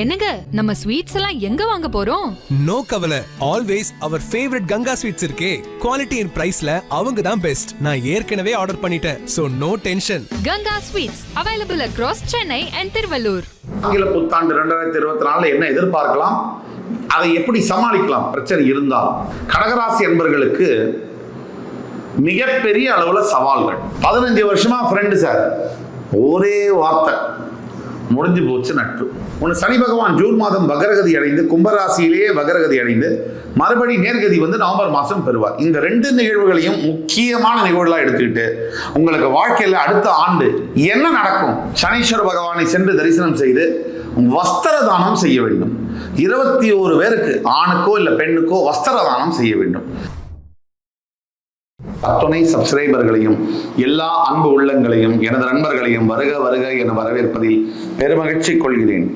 என்னங்க நம்ம ஸ்வீட்ஸ் எல்லாம் எங்க வாங்க போறோம்? நோ கவலை. ஆல்வேஸ் அவர் ஃபேவரட் கங்கா ஸ்வீட்ஸ் இருக்கே. குவாலிட்டி அண்ட் பிரைஸ்ல அவங்க தான் பெஸ்ட் நான் ஏற்கனவே ஆர்டர் பண்ணிட்டேன். So no tension Ganga sweets available across Chennai and Thiruvallur ஆங்கில புத்தாண்டு ரெண்டாயிரத்தி இருபத்தி நாலுல என்ன எதிர்பார்க்கலாம்? அதை எப்படி சமாளிக்கலாம்? பிரச்சனை இருந்தால் கடகராசி என்பர்களுக்கு மிகப்பெரிய அளவுல சவால்கள். பதினஞ்சு வருஷமா ஃப்ரெண்டு சார் ஒரே வார்த்தை. முடிஞ்சு போச்சு நட்பு. ஒன்று சனி பகவான் ஜூன் மாதம் வகரகதி அடைந்து கும்பராசியிலேயே வகரகதி அடைந்து மறுபடி நேர்கதி வந்து நவம்பர் மாதம் பெறுவார். இந்த ரெண்டு நிகழ்வுகளையும் முக்கியமான நிகழ்வுகளாக எடுத்துக்கிட்டு உங்களுக்கு வாழ்க்கையில் அடுத்த ஆண்டு என்ன நடக்கும்? சனீஸ்வர பகவானை சென்று தரிசனம் செய்து வஸ்திர தானம் செய்ய வேண்டும். இருபத்தி ஒரு பேருக்கு ஆணுக்கோ இல்லை பெண்ணுக்கோ வஸ்திர தானம் செய்ய வேண்டும். அத்துணை சப்ஸ்கிரைபர்களையும் எல்லா அன்பு உள்ளங்களையும் எனது நண்பர்களையும் வருக வருக என வரவேற்பதில் பெருமகிழ்ச்சி கொள்கிறேன்.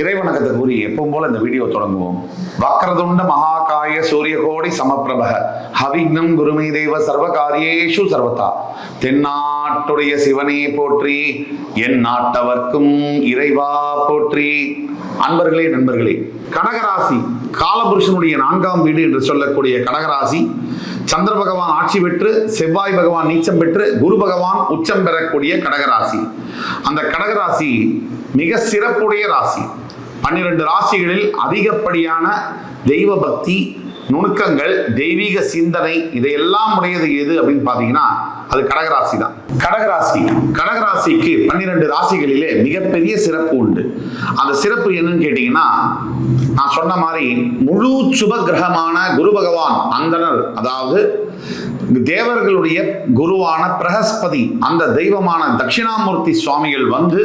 இறைவணக்கத்தை கூறி எப்பவும் போல இந்த வீடியோ தொடங்குவோம். வக்ரதுண்ட மகாகாய சூரியகோடி சமப்பிரப ஹவிக்னம் குருமை தெய்வ சர்வகாரியேஷு சர்வதா. தென்னாட்டுடைய சிவனே போற்றி என் நாட்டவர்க்கும் இறைவா போற்றி. அன்பர்களே நண்பர்களே கடகராசி காலபுருஷனுடைய நான்காம் வீடு என்று சொல்லக்கூடிய கடகராசி சந்திர பகவான் ஆட்சி பெற்று செவ்வாய் பகவான் நீச்சம் பெற்று குரு பகவான் உச்சம் பெறக்கூடிய கடகராசி. அந்த கடகராசி மிக சிறப்புடைய ராசி. பன்னிரண்டு ராசிகளில் அதிகப்படியான தெய்வ பக்தி நுணுக்கங்கள் தெய்வீக சிந்தனை இதையெல்லாம் உடையது எது அப்படின்னு பார்த்தீங்கன்னா அது கடகராசி தான். கடகராசி. கடகராசிக்கு பன்னிரண்டு ராசிகளிலே மிகப்பெரிய சிறப்பு உண்டு. அந்த சிறப்பு என்னன்னு கேட்டீங்கன்னா நான் சொன்ன மாதிரி முழு சுப கிரகமான குரு பகவான் அந்தனர் அதாவது தேவர்களுடைய குருவான பிரகஸ்பதி அந்த தெய்வமான தட்சிணாமூர்த்தி சுவாமிகள் வந்து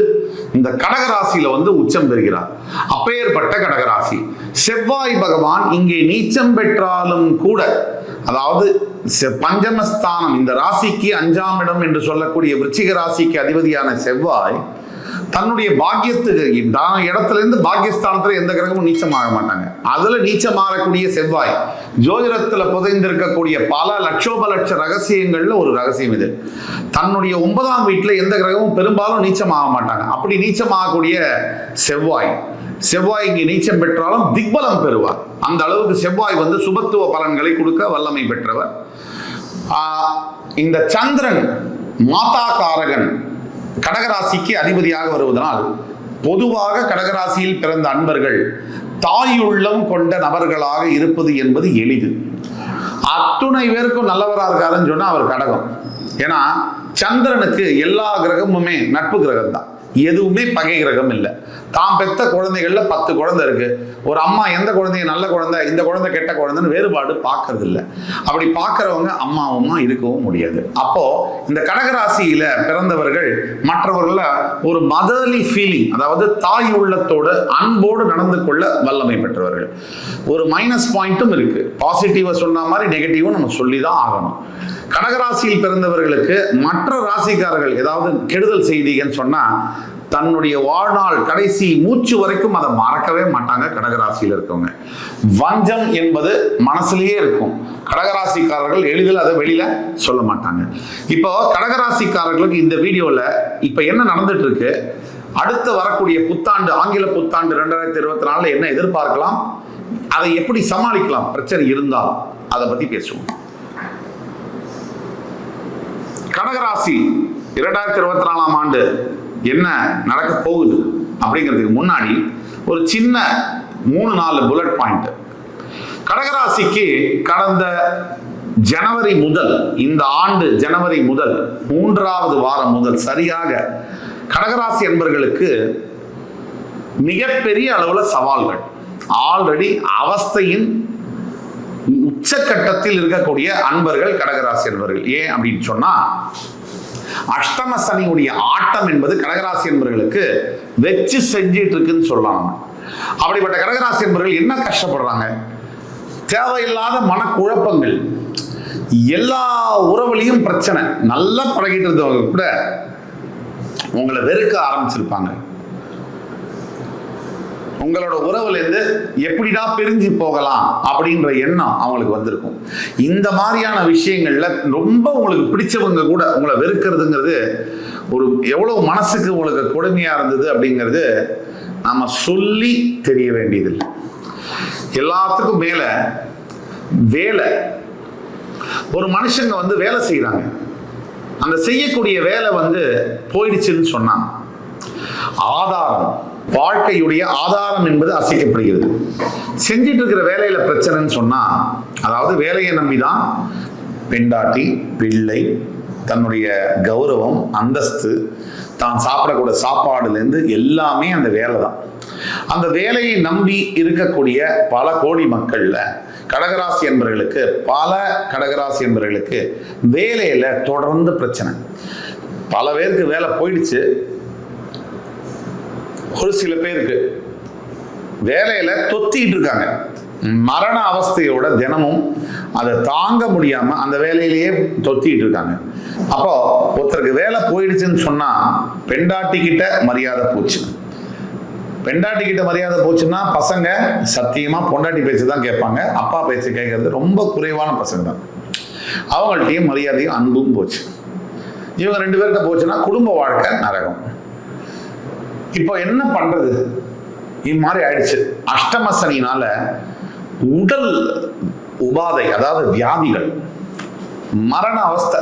இந்த கடகராசியில வந்து உச்சம் பெறுகிறார். அப்பேற்பட்ட கடகராசி. செவ்வாய் பகவான் இங்கே நீச்சம் பெற்றாலும் கூட அதாவது செ- பஞ்சமஸ்தானம் இந்த ராசிக்கு அஞ்சாம் இடம் என்று சொல்லக்கூடிய விருச்சிக ராசிக்கு அதிபதியான செவ்வாய் தன்னுடைய பாக்கியத்துக்கு தான் இடத்துல இருந்து பாக்கியஸ்தானத்துல எந்த கிரகமும் நீச்சம் ஆக மாட்டாங்க. அதுல நீச்சமாகக்கூடிய செவ்வாய் ஜோதிடத்துல புதைந்திருக்கக்கூடிய பல லட்சோப லட்ச ரகசியங்கள்ல ஒரு ரகசியம் இது. தன்னுடைய ஒன்பதாம் வீட்டுல எந்த கிரகமும் பெரும்பாலும் நீச்சம் ஆக மாட்டாங்க. அப்படி நீச்சம் ஆகக்கூடிய செவ்வாய் செவ்வாய் இங்கே நீச்சம் பெற்றாலும் திக்பலம் பெறுவார். அந்த அளவுக்கு செவ்வாய் வந்து சுபத்துவ பலன்களை கொடுக்க வல்லமை பெற்றவர். இந்த சந்திரன் மாதா காரகன் கடகராசிக்கு அதிபதியாக வருவதனால் பொதுவாக கடகராசியில் பிறந்த அன்பர்கள் தாயுள்ளம் கொண்ட நபர்களாக இருப்பது என்பது எளிது. அத்துணை பேருக்கும் நல்லவராக இருக்காருன்னு சொன்னால் அவர் கடகம். ஏன்னா சந்திரனுக்கு எல்லா கிரகமுமே நட்பு கிரகம் தான் எதுவுமே பகை கிரகம் இல்லை. தான் பெத்த குழந்தைகள்ல பத்து குழந்தை இருக்கு. ஒரு அம்மா எந்த குழந்தைய நல்ல குழந்தை இந்த குழந்தை கெட்ட குழந்தைன்னு வேறுபாடு பார்க்கறது இல்லை. அப்படி பார்க்கறவங்க அம்மாவுமா இருக்கவும் முடியாது. அப்போ இந்த கடகராசியில பிறந்தவர்கள் மற்றவர்கள ஒரு மதர்லி ஃபீலிங் அதாவது தாய் உள்ளத்தோடு அன்போடு நடந்து கொள்ள வல்லமை பெற்றவர்கள். ஒரு மைனஸ் பாயிண்ட்டும் இருக்கு. பாசிட்டிவா சொன்ன மாதிரி நெகட்டிவும் நம்ம சொல்லி தான் ஆகணும். கடகராசியில் பிறந்தவர்களுக்கு மற்ற ராசிக்காரர்கள் ஏதாவது கெடுதல் செய்திகன்னு சொன்னால் தன்னுடைய வாழ்நாள் கடைசி மூச்சு வரைக்கும் அதை மறக்கவே மாட்டாங்க கடகராசியில் இருக்கவங்க. வஞ்சம் என்பது மனசுலயே இருக்கும். கடகராசிக்காரர்கள் எளிதில் அதை வெளியில சொல்ல மாட்டாங்க. இப்போ கடகராசிக்காரர்களுக்கு இந்த வீடியோவில் இப்போ என்ன நடந்துட்டு இருக்கு அடுத்து வரக்கூடிய புத்தாண்டு ஆங்கில புத்தாண்டு ரெண்டாயிரத்தி இருபத்தி நாலுல என்ன எதிர்பார்க்கலாம்? அதை எப்படி சமாளிக்கலாம்? பிரச்சனை இருந்தால் அதை பத்தி பேசுவோம். கடகராசி இரண்டாயிரத்தி இருபத்தி நாலாம் ஆண்டு என்ன நடக்க போகுது அப்படிங்கிறதுக்கு முன்னாடி ஒரு சின்ன மூணு நாலு புல்லட் பாயிண்ட் கடகராசிக்கு கடந்த ஜனவரி முதல் இந்த ஆண்டு ஜனவரி முதல் மூன்றாவது வாரம் முதல் சரியாக கடகராசி என்பர்களுக்கு மிகப்பெரிய அளவுல சவால்கள். ஆல்ரெடி அவஸ்தையின் உச்சக்கட்டத்தில் இருக்கக்கூடிய அன்பர்கள் கடகராசி என்பவர்கள் ஏன் அப்படின்னு சொன்னா அஷ்டம சனியுடைய ஆட்டம் என்பது கடகராசி என்பவர்களுக்கு வெச்சு செஞ்சிட்டு இருக்குன்னு சொல்லலாம் அப்படிப்பட்ட கடகராசி என்பவர்கள் என்ன கஷ்டப்படுறாங்க? தேவையில்லாத மனக்குழப்பங்கள். எல்லா உறவுலையும் பிரச்சனை. நல்லா பழகிட்டு இருந்தவங்க கூட உங்களை வெறுக்க ஆரம்பிச்சிருப்பாங்க. உங்களோட உறவுலேருந்து எப்படிடா பிரிஞ்சு போகலாம் அப்படின்ற எண்ணம் அவங்களுக்கு வந்திருக்கும். இந்த மாதிரியான விஷயங்கள்ல ரொம்ப உங்களுக்கு பிடிச்சவங்க கூட உங்களை வெறுக்கிறதுங்கிறது ஒரு எவ்வளவு மனசுக்கு உங்களுக்கு கொடுமையா இருந்தது அப்படிங்கிறது நாம சொல்லி தெரிய வேண்டியதில்லை. எல்லாத்துக்கும் மேல வேலை. ஒரு மனுஷங்க வந்து வேலை செய்கிறாங்க அந்த செய்யக்கூடிய வேலை வந்து போயிடுச்சுன்னு சொன்னாங்க. ஆதாரம். வாழ்க்கையுடைய ஆதாரம் என்பது அசைக்கப்படுகிறது. செஞ்சிட்டு இருக்கிற வேலையில பிரச்சனைன்னு சொன்னா அதாவது வேலையை நம்பிதான் பெண்டாட்டி பிள்ளை தன்னுடைய கௌரவம் அந்தஸ்து தான் சாப்பிடக்கூடிய சாப்பாடுலேருந்து எல்லாமே அந்த வேலை தான் அந்த வேலையை நம்பி இருக்கக்கூடிய பல கோடி மக்கள்ல கடகராசி என்பவர்களுக்கு பல கடகராசி என்பவர்களுக்கு வேலையில தொடர்ந்து பிரச்சனை. பல பேருக்கு வேலை போயிடுச்சு ஒரு சில பேருக்கு வேலையில தொத்திட்டு இருக்காங்க. மரண அவஸ்தையோட தினமும் அதை தாங்க முடியாம அந்த வேலையிலேயே தொத்திட்டு இருக்காங்க. அப்போ ஒருத்தருக்கு வேலை போயிடுச்சுன்னு சொன்னா பெண்டாட்டி கிட்ட மரியாதை போச்சு. பெண்டாட்டி கிட்ட மரியாதை போச்சுன்னா பசங்க சத்தியமா பொண்டாட்டி பேச்சு தான் கேட்பாங்க. அப்பா பேச்சு கேட்கறது ரொம்ப குறைவான பசங்க தான். அவங்கள்ட்டையும் மரியாதையும் அன்பும் போச்சு. இவங்க ரெண்டு பேர்கிட்ட போச்சுன்னா குடும்ப வாழ்க்கை நரகம். இப்போ என்ன பண்றது? இது மாதிரி ஆயிடுச்சு. அஷ்டம சனினால உடல் உபாதை அதாவது வியாதிகள் மரண அவஸ்தை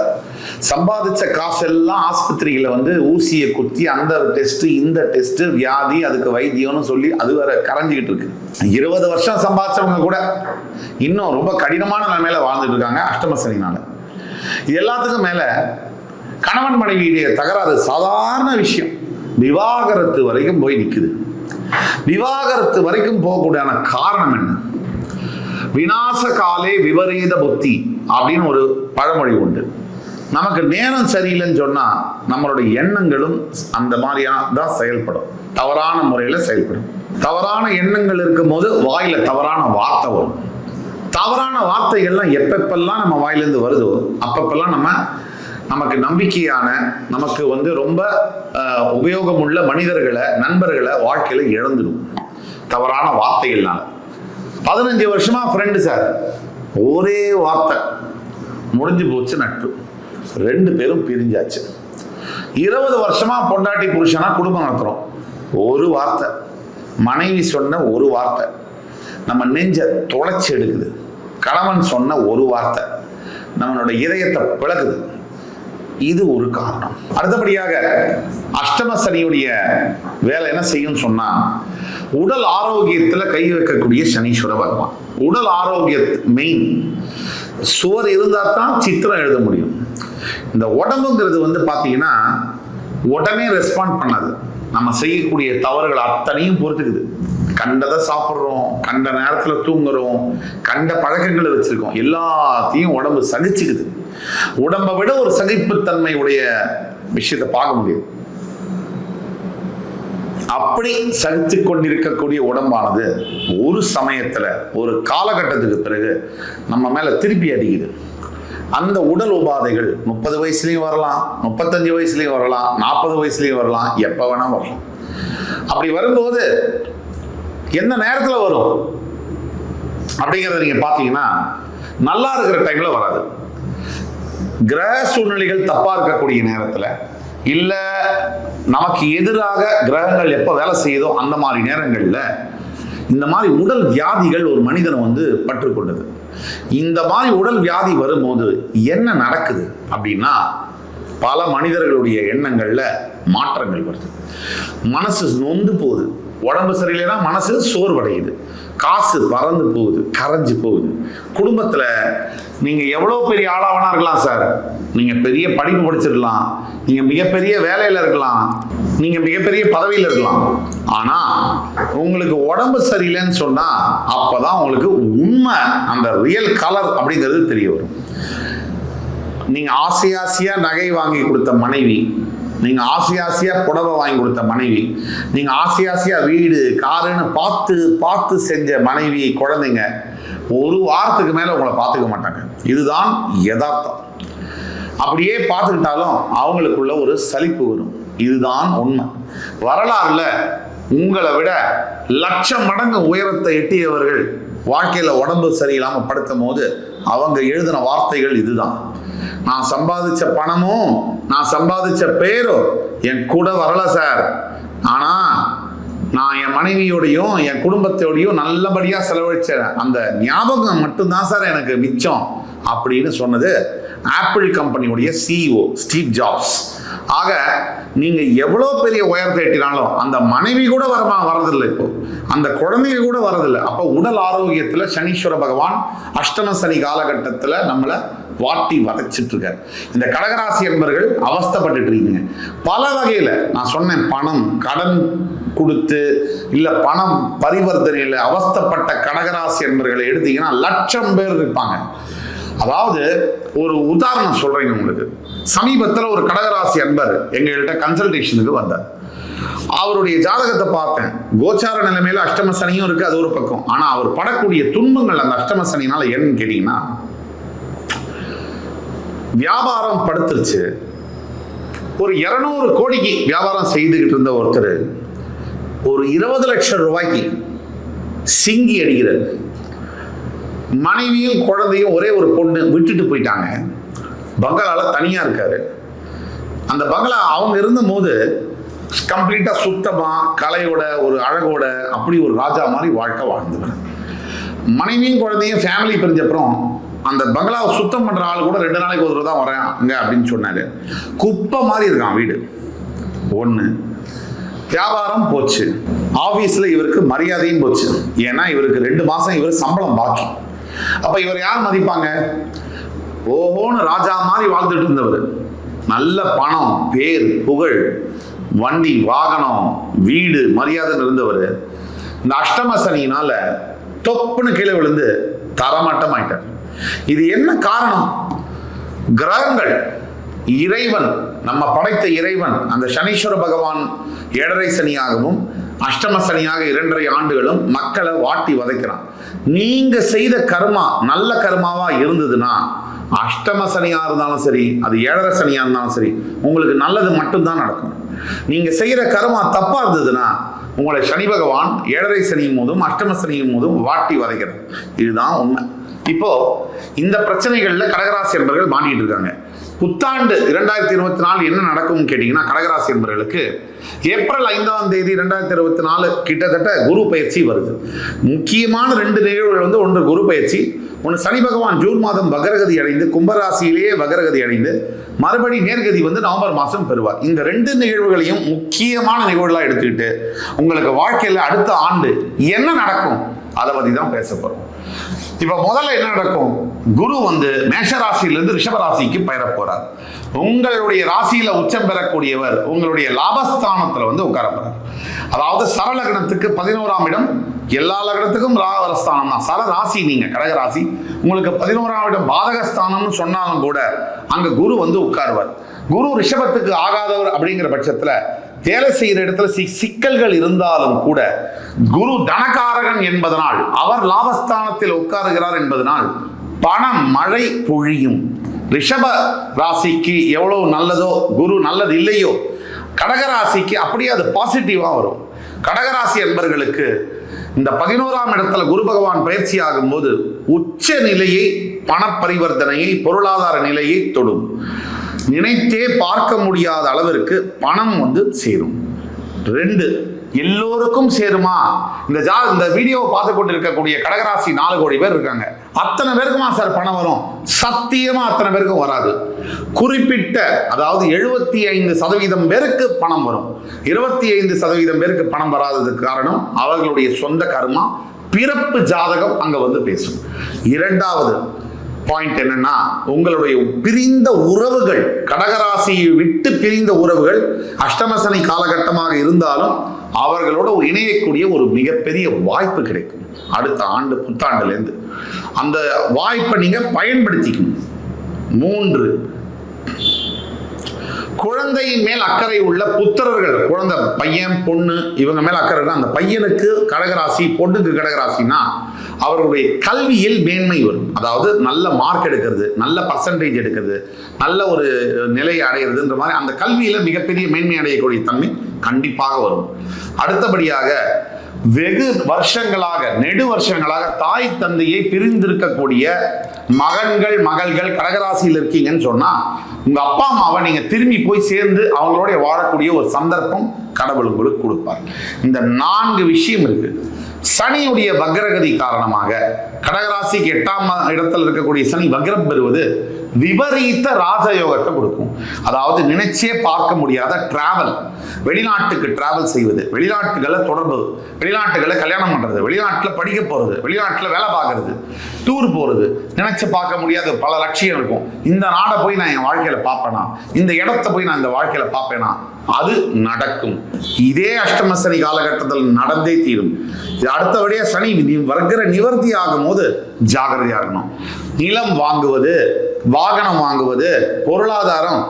சம்பாதிச்ச காசெல்லாம் ஆஸ்பத்திரியில வந்து ஊசியை குத்தி அந்த டெஸ்ட் இந்த டெஸ்ட் வியாதி அதுக்கு வைத்தியம்னு சொல்லி அது வேற கரைஞ்சிக்கிட்டு இருக்கு. இருபது வருஷம் சம்பாதிச்சவங்க கூட இன்னும் ரொம்ப கடினமான நிலைமையில வாழ்ந்துட்டு இருக்காங்க அஷ்டம சனினால. இது எல்லாத்துக்கும் மேல கணவன் மனைவியுடைய தகராறு சாதாரண விஷயம். விவாகரத்து வரைக்கும் போய் நிக்குது. விவாகரத்து வரைக்கும் போகக்கூடியான காரணம் என்ன? விநாச காலே விபரீத புத்தி அப்படின்னு ஒரு பழமொழி உண்டு. நமக்கு நேரம் சரியில்லைன்னு சொன்னா நம்மளுடைய எண்ணங்களும் அந்த மாதிரியான தான் செயல்படும். தவறான முறையில் செயல்படும். தவறான எண்ணங்கள் இருக்கும்போது வாயில தவறான வார்த்தை வரும். தவறான வார்த்தைகள்லாம் எப்பப்பெல்லாம் நம்ம வாயிலிருந்து வருதோ அப்பப்பெல்லாம் நம்ம நமக்கு நம்பிக்கையான நமக்கு வந்து ரொம்ப உபயோகமுள்ள மனிதர்களை நண்பர்களை வாழ்க்கையில இழந்துடும். தவறான வார்த்தைகள்னால. பதினஞ்சு வருஷமா ஃப்ரெண்டு சார் ஒரே வார்த்தை. முடிஞ்சு போச்சு நட்பு. ரெண்டு பேரும் பிரிஞ்சாச்சு. இருபது வருஷமா பொண்டாட்டி புருஷனா குடும்பம் நடத்துறோம். ஒரு வார்த்தை. மனைவி சொன்ன ஒரு வார்த்தை. நம்ம நெஞ்ச தொலைச்சி எடுக்குது. கணவன் சொன்ன ஒரு வார்த்தை. நம்மளோட இதயத்தை பிளக்குது. இது ஒரு காரணம். அடுத்தபடியாக அஷ்டம சனியுடைய வேலை என்ன செய்யும் சொன்னா உடல் ஆரோக்கியத்துல கை வைக்கக்கூடிய சனீஸ்வர பகவான். உடல் ஆரோக்கிய மெயின் சுவர் இருந்தா தான் சித்திரம் எழுத முடியும். இந்த உடம்புங்கிறது வந்து பாத்தீங்கன்னா உடனே ரெஸ்பாண்ட் பண்ணாது. நம்ம செய்யக்கூடிய தவறுகள் அத்தனையும் பொறுத்துக்குது. கண்டதை சாப்பிட்றோம் கண்ட நேரத்தில் தூங்குறோம் கண்ட பழக்கங்களை வச்சிருக்கோம். எல்லாத்தையும் உடம்பு சகிச்சுக்குது. உடம்பை விட ஒரு சகிப்புத்தன்மை உடைய விஷயத்தை பார்க்க முடியும். அப்படி சகித்து கொண்டிருக்கக்கூடிய உடம்பானது ஒரு சமயத்துல ஒரு காலகட்டத்துக்கு பிறகு நம்ம மேல திருப்பி அடிக்குது. அந்த உடல் உபாதைகள் முப்பது வயசுலயும் வரலாம் முப்பத்தஞ்சு வயசுலயும் வரலாம் நாற்பது வயசுலயும் வரலாம் எப்ப வேணா வரலாம். அப்படி வரும்போது எந்த நேரத்துல வரும்? அப்படிங்கிறத நீங்க பாத்தீங்கன்னா நல்லா இருக்கிற டைம்ல வராது. கிரக சூழ்நிலைகள் தப்பா இருக்கக்கூடிய நேரத்துல இல்ல நமக்கு எதிராக கிரகங்கள் எப்ப வேலை செய்யுதோ அந்த மாதிரி நேரங்கள்ல இந்த மாதிரி உடல் வியாதிகள் ஒரு மனிதனை வந்து பற்றுக்கொண்டது இந்த மாதிரி உடல் வியாதி வரும்போது என்ன நடக்குது அப்படின்னா பல மனிதர்களுடைய எண்ணங்கள்ல மாற்றங்கள் வருது. மனசு நொந்து போகுது. உடம்பு சரியில்லைன்னா மனசு சோர்வடையுது. காசு பறந்து போகுது கரைஞ்சு போகுது. குடும்பத்துல நீங்கள் எவ்வளோ பெரிய ஆளாக வேணா இருக்கலாம் சார் நீங்கள் பெரிய படிப்பு படிச்சிடலாம் நீங்கள் மிகப்பெரிய வேலையில் இருக்கலாம். நீங்கள் மிகப்பெரிய பதவியில் இருக்கலாம். ஆனால் உங்களுக்கு உடம்பு சரியில்லைன்னு சொன்னால் அப்போ தான் உங்களுக்கு உண்மை அந்த ரியல் கலர் அப்படிங்கிறது தெரிய வரும். நீங்கள் ஆசை ஆசையாக நகை வாங்கி கொடுத்த மனைவி நீங்கள் ஆசை ஆசையாக புடவை வாங்கி கொடுத்த மனைவி நீங்கள் ஆசை ஆசையாக வீடு காருன்னு பார்த்து பார்த்து செஞ்ச மனைவி குழந்தைங்க ஒரு வாரத்துக்கு மேல உங்களை பார்த்துக்க மாட்டாங்க. இதுதான் யதார்த்தம். அப்படியே பார்த்துக்கிட்டாலும் அவங்களுக்குள்ள ஒரு சலிப்பு வரும். இதுதான் உண்மை. வரலாறுல உங்களை விட லட்சம் மடங்கு உயரத்தை எட்டியவர்கள் வாழ்க்கையில உடம்பு சரியில்லாம படுத்தும் போது அவங்க எழுதின வார்த்தைகள் இதுதான். நான் சம்பாதிச்ச பணமும் நான் சம்பாதிச்ச பேரும் என் கூட வரல சார். ஆனா நான் என் மனைவியோடையும் என் குடும்பத்தோடையும் நல்லபடியாக செலவழிச்ச அந்த ஞாபகம் மட்டும்தான் சார் எனக்கு மிச்சம் அப்படின்னு சொன்னது ஆப்பிள் கம்பெனியுடைய சிஇஓ ஸ்டீவ் ஜாப்ஸ் ஆக நீங்கள் எவ்வளோ பெரிய உயரத்தை எட்டினாலும் அந்த மனைவி கூட வரமா வரதில்லை இப்போ. அந்த குழந்தைங்க கூட வரதில்லை அப்போ உடல் ஆரோக்கியத்தில் சனீஸ்வர பகவான் அஷ்டம சனி காலகட்டத்தில் நம்மளை வாட்டி வதைச்சிட்டு இருக்காரு இந்த கடகராசி என்பர்கள் அவஸ்தப்பட்டு இருக்கீங்க பல வகையில் நான் சொன்னேன் பணம் கடன் கொடுத்து இல்லை பணம் பரிவர்த்தனையில் அவஸ்தைப்பட்ட கடகராசி என்பர்களை எடுத்தீங்கன்னா லட்சம் பேர் இருப்பாங்க. அதாவது ஒரு உதாரணம் சொல்றேங்க உங்களுக்கு. சமீபத்தில் ஒரு கடகராசி அன்பர் எங்கள்கிட்ட கன்சல்டேஷனுக்கு வந்தார். அவருடைய ஜாதகத்தை பார்த்தேன். கோச்சார நிலைமையில அஷ்டம சனியும் இருக்கு அது ஒரு பக்கம். ஆனா அவர் படக்கூடிய துன்பங்கள் அந்த அஷ்டம சனினால என்னன்னு கேட்டீங்கன்னா வியாபாரம் படுத்துருச்சு ஒரு இரநூறு கோடிக்கு வியாபாரம் செய்துக்கிட்டு இருந்த ஒருத்தர் ஒரு இருபது லட்சம் ரூபாய்க்கு சிங்கி அடிக்கிறார். மனைவியும் குழந்தையும் ஒரே ஒரு பொண்ணு விட்டுட்டு போயிட்டாங்க. பங்களால தனியா இருக்காரு. அந்த பங்களா அவங்க இருந்தபோது கம்ப்ளீட்டா சுத்தமா கலையோட ஒரு அழகோட அப்படி ஒரு ராஜா மாதிரி வாழ்க்கை வாழ்ந்துக்கிறார் மனைவியும் குழந்தையும் ஃபேமிலி பிரிஞ்சப்புறம் அந்த பங்களாவை சுத்தம் பண்ற ஆள் கூட ரெண்டு நாளைக்கு ஒரு தான் வரேன் அங்க அப்படின்னு சொன்னாரு. குப்பை மாதிரி இருக்கான் வீடு. ஒன்று வியாபாரம் போச்சு. ஆஃபீஸில் இவருக்கு மரியாதையும் போச்சு. ஏன்னா இவருக்கு ரெண்டு மாதம் இவர் சம்பளம் பாக்கி. அப்போ இவர் யார் மதிப்பாங்க? ஓஹோன்னு ராஜா மாதிரி வாழ்ந்துட்டு இருந்தவர். நல்ல பணம் பேர் புகழ் வண்டி வாகனம் வீடு மரியாதை இருந்தவர். இந்த அஷ்டம சனியினால தொப்புன்னு கீழே விழுந்து தரமட்டம் ஆயிட்டார் இது என்ன காரணம்? கிரகங்கள். இறைவன் நம்ம படைத்த இறைவன் அந்த சனீஸ்வர பகவான் ஏழரை சனியாகவும் அஷ்டம சனியாக இரண்டரை ஆண்டுகளும் மக்களை வாட்டி வதைக்கிறான். நீங்க செய்த கர்மா நல்ல கர்மாவா இருந்ததுன்னா அஷ்டம சனியா இருந்தாலும் சரி அது ஏழரை சனியா இருந்தாலும் சரி உங்களுக்கு நல்லது மட்டும்தான் நடக்கும். நீங்க செய்யற கர்மா தப்பா இருந்ததுன்னா உங்களை சனி பகவான் ஏழரை சனியும் போதும் அஷ்டம சனியும் போதும் வாட்டி வதைக்கிறான் இதுதான் உண்மை. இப்போ இந்த பிரச்சனைகள்ல கடகராசி என்பவர்கள் மாட்டிட்டு இருக்காங்க. புத்தாண்டு இரண்டாயிரத்தி இருபத்தி நாலு என்ன நடக்கும்னு கேட்டீங்கன்னா கடகராசி என்பர்களுக்கு ஏப்ரல் ஐந்தாம் தேதி ரெண்டாயிரத்தி இருபத்தி நாலு கிட்டத்தட்ட குரு பயிற்சி வருது. முக்கியமான ரெண்டு நிகழ்வுகள் வந்து ஒன்று குரு பயிற்சி ஒன்று சனி பகவான் ஜூன் மாதம் வகரகதி அடைந்து கும்பராசியிலேயே வகரகதி அடைந்து மறுபடி நேர்கதி வந்து நவம்பர் மாதம் பெறுவார். இந்த ரெண்டு நிகழ்வுகளையும் முக்கியமான நிகழ்வுகளாக எடுத்துக்கிட்டு உங்களுக்கு வாழ்க்கையில் அடுத்த ஆண்டு என்ன நடக்கும்? அதை பற்றி தான் பேச போகிறோம் இப்போ முதல்ல என்ன நடக்கும்? குரு வந்து மேஷ ரிஷபராசிக்கு ரிஷப ராசிக்கு பெயர போறார். உங்களுடைய ராசியில உச்சம் பெறக்கூடியவர் உங்களுடைய லாபஸ்தானத்துல வந்து உட்கார போகிறார் அதாவது சரலகணத்துக்கு பதினோராம் இடம் எல்லா லக்னத்துக்கும் ராவரஸ்தானம் தான். சர ராசி நீங்க கடக ராசி. உங்களுக்கு பதினோராம் இடம் பாதகஸ்தானம்னு சொன்னாலும் கூட அங்க குரு வந்து உட்காருவார். குரு ரிஷபத்துக்கு ஆகாதவர் அப்படிங்கிற பட்சத்துல வேலை செய்கிற இடத்துல சி சிக்கல்கள் இருந்தாலும் கூட குரு தனகாரகன் என்பதனால் அவர் லாபஸ்தானத்தில் உட்காருகிறார் என்பதனால் பண மழை பொழியும். ரிஷப ராசிக்கு எவ்வளவு நல்லதோ குரு நல்லது இல்லையோ கடகராசிக்கு அப்படியே அது பாசிட்டிவாக வரும். கடகராசி என்பர்களுக்கு இந்த பதினோராம் இடத்துல குரு பகவான் பயிற்சி ஆகும்போது உச்ச நிலையை பண பரிவர்த்தனையை பொருளாதார நிலையை தொடும். நினைத்தே பார்க்க முடியாத அளவிற்கு பணம் வந்து சேரும். ரெண்டு எல்லோருக்கும் சேருமா? இந்த ஜா இந்த வீடியோவை பார்த்து கொண்டு இருக்கக்கூடிய கடகராசி நாலு கோடி பேர் இருக்காங்க. அத்தனை பேருக்குமா சார் பணம் வரும்? சத்தியமா அத்தனை பேருக்கும் வராது. குறிப்பிட்ட அதாவது எழுபத்தி ஐந்து சதவீதம் பேருக்கு பணம் வரும். இருபத்தி ஐந்து சதவீதம் பேருக்கு பணம் வராததுக்கு காரணம் அவர்களுடைய சொந்த கர்மா பிறப்பு ஜாதகம் அங்க வந்து பேசும். இரண்டாவது பாயிண்ட் என்னன்னா உங்களுடைய பிரிந்த உறவுகள் கடகராசியை விட்டு பிரிந்த உறவுகள் அஷ்டமசனி காலகட்டமாக இருந்தாலும் அவர்களோட இணையக்கூடிய ஒரு மிகப்பெரிய வாய்ப்பு கிடைக்கும். அடுத்த ஆண்டு புத்தாண்டுலேருந்து. அந்த வாய்ப்பை நீங்க பயன்படுத்திக்கணும். மூன்று குழந்தையின் மேல் அக்கறை உள்ள புத்திரர்கள் குழந்தை பையன் பொண்ணு இவங்க மேல் அக்கறை அந்த பையனுக்கு கடகராசி பொண்ணுக்கு கடகராசினா அவர்களுடைய கல்வியில் மேன்மை வரும். அதாவது நல்ல மார்க் எடுக்கிறது நல்ல பர்சன்டேஜ் எடுக்கிறது நல்ல ஒரு நிலையை அடையிறதுன்ற மாதிரி அந்த கல்வியில் மிகப்பெரிய மேன்மை அடையக்கூடிய தன்மை கண்டிப்பாக வரும். அடுத்தபடியாக வெகு வருஷங்களாக நெடு வருஷங்களாக தாய் தந்தையை பிரிந்திருக்கக்கூடிய மகன்கள் மகள்கள் கடகராசியில் இருக்கீங்கன்னு சொன்னா உங்க அப்பா அம்மாவை நீங்க திரும்பி போய் சேர்ந்து அவங்களோட வாழக்கூடிய ஒரு சந்தர்ப்பம் கடவுள் உங்களுக்கு கொடுப்பார். இந்த நான்கு விஷயம் இருக்கு. சனியுடைய வக்ரகதி காரணமாக கடகராசிக்கு எட்டாம் இடத்தில் இருக்கக்கூடிய சனி வக்ரம் பெறுவது விபரீத ராஜயோகத்தை கொடுக்கும். அதாவது நினைச்சே பார்க்க முடியாத டிராவல் வெளிநாட்டுக்கு டிராவல் செய்வது. வெளிநாட்டுகளை தொடர்பு. வெளிநாட்டுகளை கல்யாணம் பண்றது. வெளிநாட்டில் படிக்க போறது. வெளிநாட்டில் வேலை பார்க்கறது. டூர் போறது. நினைச்சு பார்க்க முடியாத பல லட்சியம் இருக்கும். இந்த நாடை போய் நான் என் வாழ்க்கையில பார்ப்பேனா? இந்த இடத்த போய் நான் இந்த வாழ்க்கையில பார்ப்பேனா? அது நடக்கும். இதே அஷ்டம சனி காலகட்டத்தில் நடந்தே தீரும். அடுத்தபடியாக சனி வி- நிவர்த்தி ஆகும் போது ஜாகிரதையா இருக்கணும். நிலம் வாங்குவது வாகனம் வாங்குவது பொருளாதாரம்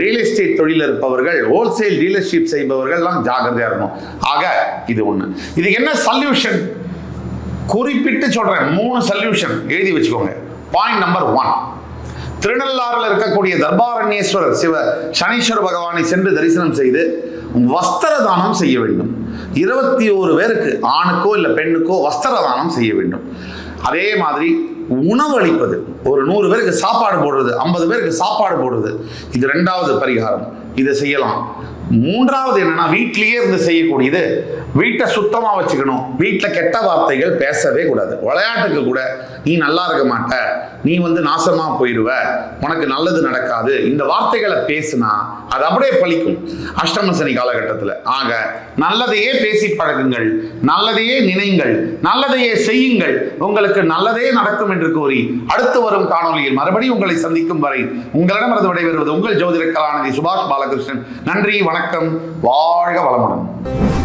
ரியல் எஸ்டேட் தொழில் இருப்பவர்கள் ஹோல்சேல் டீலர்ஷிப் செய்பவர்கள்லாம் ஜாகிரதையாக இருக்கணும். ஆக இது ஒன்று இதுக்கு என்ன சல்யூஷன் குறிப்பிட்டு சொல்கிறேன் மூணு சல்யூஷன் எழுதி வச்சுக்கோங்க. பாயிண்ட் நம்பர் ஒன் திருநள்ளாறில் இருக்கக்கூடிய தர்பாரண்யேஸ்வரர் சிவ சனீஸ்வர பகவானை சென்று தரிசனம் செய்து வஸ்திர தானம் செய்ய வேண்டும். இருபத்தி ஓரு பேருக்கு ஆணுக்கோ இல்லை பெண்ணுக்கோ வஸ்திர தானம் செய்ய வேண்டும். அதே மாதிரி உணவு அளிப்பது ஒரு நூறு பேருக்கு சாப்பாடு போடுறது ஐம்பது பேருக்கு சாப்பாடு போடுறது. இது ரெண்டாவது பரிகாரம். இதை செய்யலாம். மூன்றாவது என்னன்னா வீட்டிலேயே இருந்து செய்யக்கூடியது வீட்டை சுத்தமாக வச்சுக்கணும். வீட்டில் கெட்ட வார்த்தைகள் பேசவே கூடாது. விளையாட்டுக்கு கூட நீ நல்லா இருக்க மாட்ட. நீ வந்து நாசமாக போயிடுவ உனக்கு நல்லது நடக்காது. இந்த வார்த்தைகளை பேசுனா அது அப்படியே பலிக்கும் அஷ்டம சனி காலகட்டத்தில். ஆக நல்லதையே பேசி பழகுங்கள். நல்லதையே நினைங்கள். நல்லதையே செய்யுங்கள். உங்களுக்கு நல்லதே நடக்கும் என்று கூறி அடுத்து வரும் காணொலியில் மறுபடியும் உங்களை சந்திக்கும் வரை உங்களிடமிருந்து விடைபெறுவது உங்கள் ஜோதிட கலாநிதி சுபாஷ் பாலகிருஷ்ணன். நன்றி வணக்கம். வாழ்க வளமுடன்.